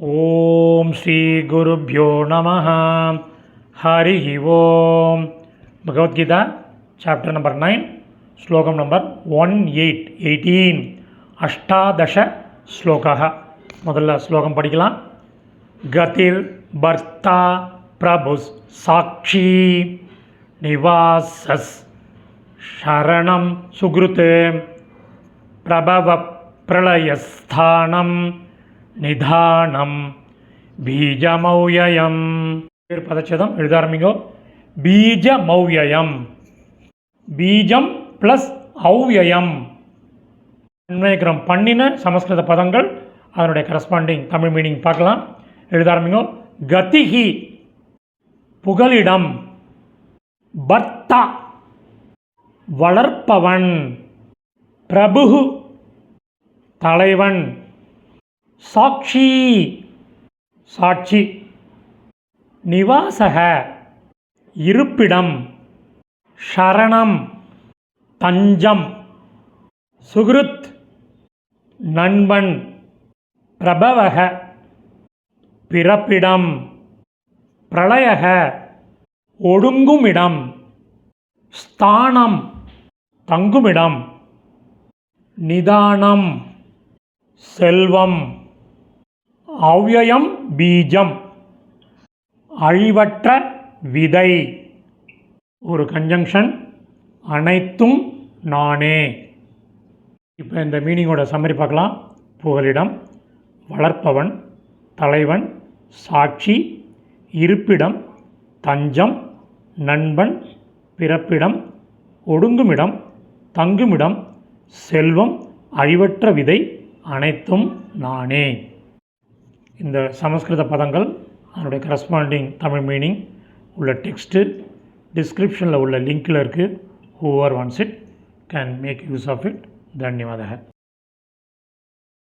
ஓம் ஸ்ரீ குருப்யோ நம ஹரி ஓம் Bhagavad Gita chapter number nine ஸ்லோகம் number one eight eighteen அஷ்டாதச ஸ்லோகः முதல்ல ஸ்லோகம் படிக்கலாம் கதிர் பர்த்தா பிரபுஸ் சாட்சி நிவாசஸ் शरणं सुकृत् நிதானம். பீஜமௌயம் பேர் பதச்சதம் எழுத ஆரம்பிங்கோ பீஜமௌயம் பீஜம் ப்ளஸ் அவ்யயம் அன்வயக்கிரம் பண்ணின சமஸ்கிருத பதங்கள் அதனுடைய கரஸ்பாண்டிங் தமிழ் மீனிங் பார்க்கலாம். எழுத ஆரம்பிங்கோ கதிகி புகலிடம். பர்த்தா. வளர்ப்பவன். பிரபு தலைவன். சாட்சி. சாட்சி. நிவாசக. இருப்பிடம். ஷரணம் தஞ்சம் சுகிருத். நண்பன். பிரபவக. பிறப்பிடம். பிரளயக. ஒடுங்குமிடம். ஸ்தானம். தங்குமிடம். நிதானம். செல்வம். அவ்யயம் பீஜம். அழிவற்ற விதை. ஒரு கன்ஜங்ஷன் அனைத்தும் நானே. இப்போ இந்த மீனிங்கோட சம்மரி பார்க்கலாம். புகலிடம் வளர்ப்பவன் தலைவன் சாட்சி இருப்பிடம் தஞ்சம் நண்பன் பிறப்பிடம் ஒடுங்குமிடம் தங்குமிடம் செல்வம் அழிவற்ற விதை அனைத்தும் நானே. இந்த சமஸ்கிருத பதங்கள் அதனுடைய கரஸ்பாண்டிங் தமிழ் மீனிங் உள்ள டெக்ஸ்ட்டு டிஸ்கிரிப்ஷனில் உள்ள லிங்க்கில் இருக்குது who are ones it can make use of it தன்யவாதக